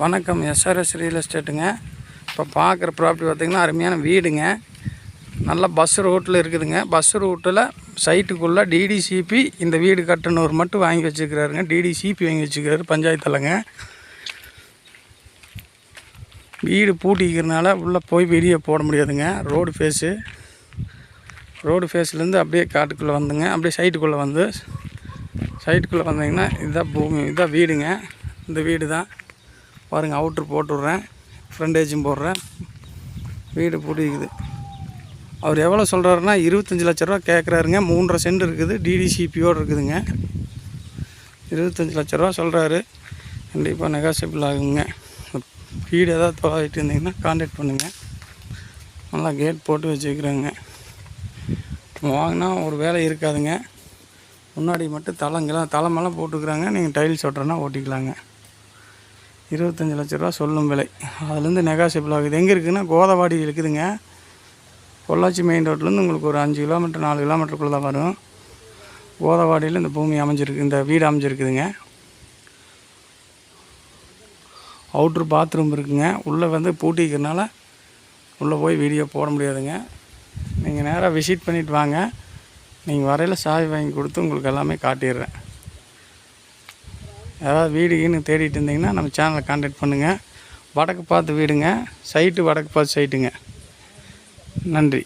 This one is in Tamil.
வணக்கம். எஸ்ஆர்எஸ் ரியல் எஸ்டேட்டுங்க இப்போ பார்க்குற ப்ராப்பர்ட்டி பார்த்திங்கன்னா அருமையான வீடுங்க. நல்ல பஸ் ரூட்டில் இருக்குதுங்க. பஸ் ரூட்டில் சைட்டுக்குள்ளே டிடிசிபி இந்த வீடு கட்டணூர் மட்டும் வாங்கி வச்சுருக்கிறாருங்க. டிடிசிபி வாங்கி வச்சுக்கிறாரு பஞ்சாயத்தில்ங்க. வீடு பூட்டிக்கிறதுனால உள்ளே போய் வெளியே போட முடியாதுங்க. ரோடு ஃபேஸு ரோடு ஃபேஸ்லேருந்து அப்படியே காட்டுக்குள்ளே வந்துங்க. அப்படியே சைட்டுக்குள்ளே வந்து. சைட்டுக்குள்ளே வந்தீங்கன்னா இதுதான் பூமி இதுதான் வீடுங்க. இந்த வீடு தான் பாருங்கள் அவுட்ரு போட்டு விட்றேன். ஃப்ரண்டேஜும் போடுறேன். வீடு பிடிக்குது அவர் எவ்வளோ சொல்கிறாருன்னா இருபத்தஞ்சி லட்ச ரூபா கேட்குறாருங்க மூன்றரை சென்ட் இருக்குது. டிடிசிபியோடு இருக்குதுங்க. இருபத்தஞ்சி லட்ச ரூபா சொல்கிறாரு கண்டிப்பாக நெகாசிபிள் ஆகுங்க. வீடு ஏதாவது தொலைவிட்டு இருந்தீங்கன்னா காண்டாக்ட் பண்ணுங்கள் நல்லா கேட் போட்டு வச்சுக்கிறேங்க. வாங்கினா ஒரு வேலை இருக்காதுங்க. முன்னாடி மட்டும் தளங்கெல்லாம் தளமெல்லாம் போட்டுக்கிறாங்க. நீங்கள் டைல்ஸ் ஓட்டுறேன்னா ஓட்டிக்கலாங்க. இருபத்தஞ்சி லட்ச ரூபா சொல்லும் விலை. அதுலேருந்து நெகாசிபிள் ஆகுது. எங்கே இருக்குதுன்னா கோதவாடி இருக்குதுங்க. பொள்ளாச்சி மெயின் ரோட்லேருந்து உங்களுக்கு ஒரு அஞ்சு கிலோமீட்டர் நாலு கிலோமீட்டருக்குள்ளே தான் வரும். கோதவாடியில் இந்த பூமி அமைஞ்சிருக்கு இந்த வீடு அமைஞ்சிருக்குதுங்க. அவுட்ரு பாத்ரூம் இருக்குங்க. உள்ளே வந்து பூட்டிக்கிறனால உள்ளே போய் வீடியோ போட முடியாதுங்க. நீங்கள் நேராக விசிட் பண்ணிட்டு வாங்க. நீங்கள் வரையில் சாவி வாங்கி கொடுத்து உங்களுக்கு எல்லாமே காட்டிடுறேன். ஏதாவது வீடு கீனு தேடிட்டு இருந்தீங்கன்னா நம்ம சேனலை காண்டாக்ட் பண்ணுங்கள் வடக்கு பார்த்து வீடுங்க. சைட்டு வடக்கு பார்த்து சைட்டுங்க நன்றி.